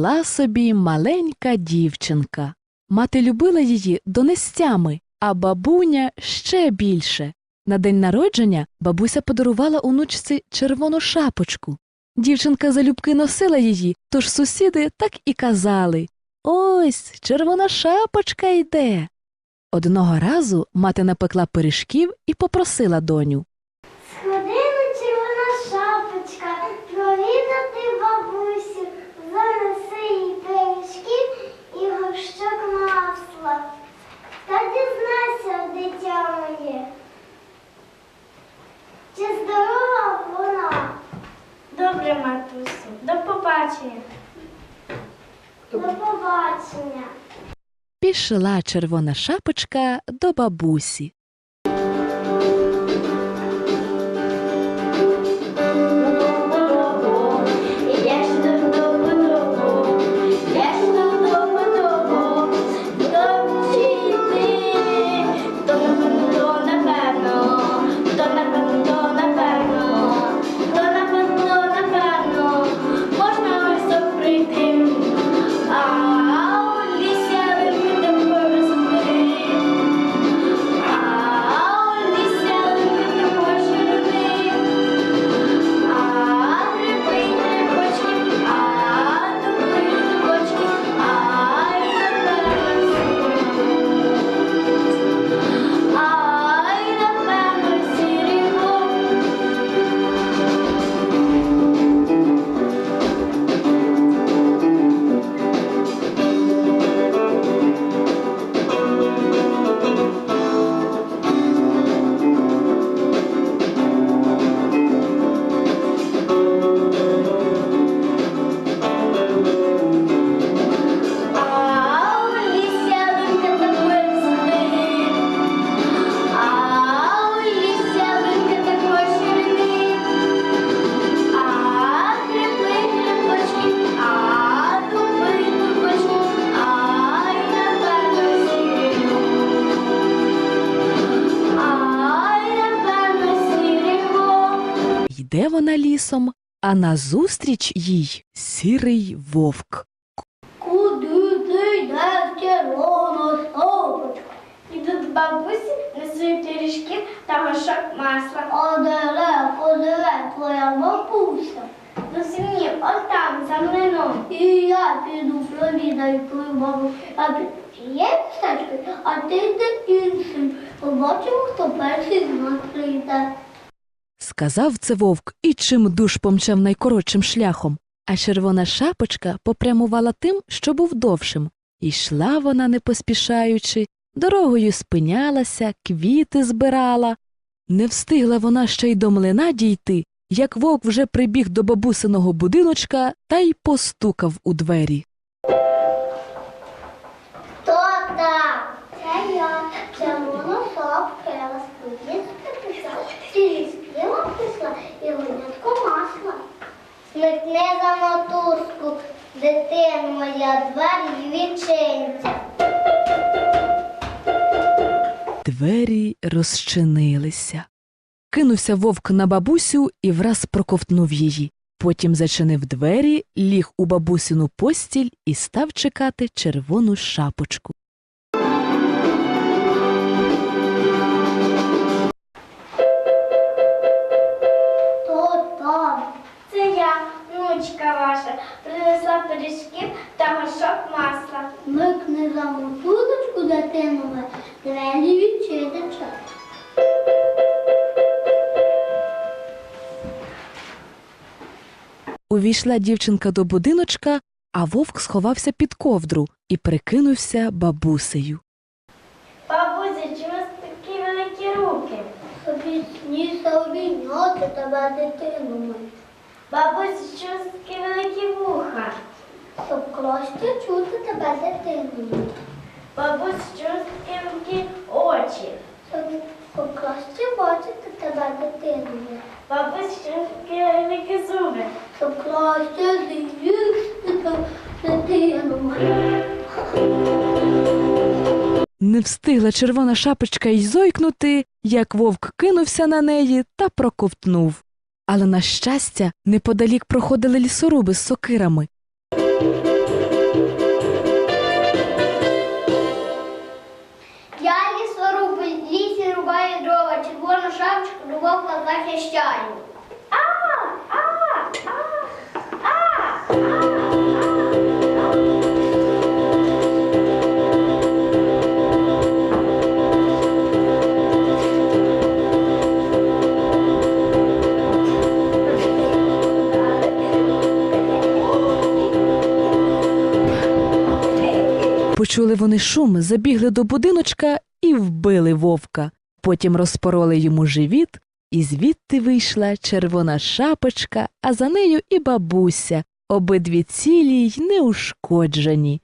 Жила собі маленька дівчинка. Мати любила її донестями, а бабуня ще більше. На день народження бабуся подарувала онучці червону шапочку. Дівчинка залюбки носила її, тож сусіди так і казали Ось червона шапочка йде. Одного разу мати напекла пиріжків і попросила доню. Сходила червона шапочка, провідати бабусю, занеси їй пиріжків і горщок масла. Та дізнайся, дитя моє, чи здорова вона? Добре, матусю, до побачення. До побачення. Пішла червона шапочка до бабусі. Йде вона лісом, а назустріч їй сірий вовк. Куди ти йдеш, червона шапочка? Іду до бабусі, несу пиріжків та горшок масла. Одере, подере, твоя бабуся. До сім'ї, от там, за млином. І я піду провідаю твою бабу. А під тією містечкою, а ти йди іншим. Побачимо, хто перший з нас прийде. Сказав це вовк і чим душ помчав найкоротшим шляхом, а червона шапочка попрямувала тим, що був довшим. Ішла вона, не поспішаючи, дорогою спинялася, квіти збирала. Не встигла вона ще й до млина дійти, як вовк вже прибіг до бабусиного будиночка та й постукав у двері. Хто там? Це я. Червона шапка, я вас поїздити пішла. Сільські вам пішла і гонятко масла. Смикни за мотузку, дитино моя, двері відчинця. Двері розчинилися. Кинувся вовк на бабусю і враз проковтнув її. Потім зачинив двері, ліг у бабусину постіль і став чекати червону шапочку. Хто там? Це я, внучка ваша, принесла пиріжків та горшок масла. Смикни за мотузочку, дитино моя, двері відчиниться. Увійшла дівчинка до будиночка, а вовк сховався під ковдру і прикинувся бабусею. Бабуся, чому такі великі руки? Обіцніся обійняти тебе, дитино моя, Бабуся, чому такі великі? Щоб чути тебе, дитино моя. Бабуся, чому такі великі очі? Щоб, щоб краще бачити тебе, дитино моя. Бабуся, чому такі великі зуби? Щоб краще з'їсти тебе, дитино. Не встигла червона шапочка й зойкнути, як вовк кинувся на неї та проковтнув. Але, на щастя, неподалік проходили лісоруби з сокирами. Почули вони шум, забігли до будиночка і вбили вовка. Потім розпороли йому живіт, і звідти вийшла червона шапочка, а за нею і бабуся, обидві цілі й неушкоджені.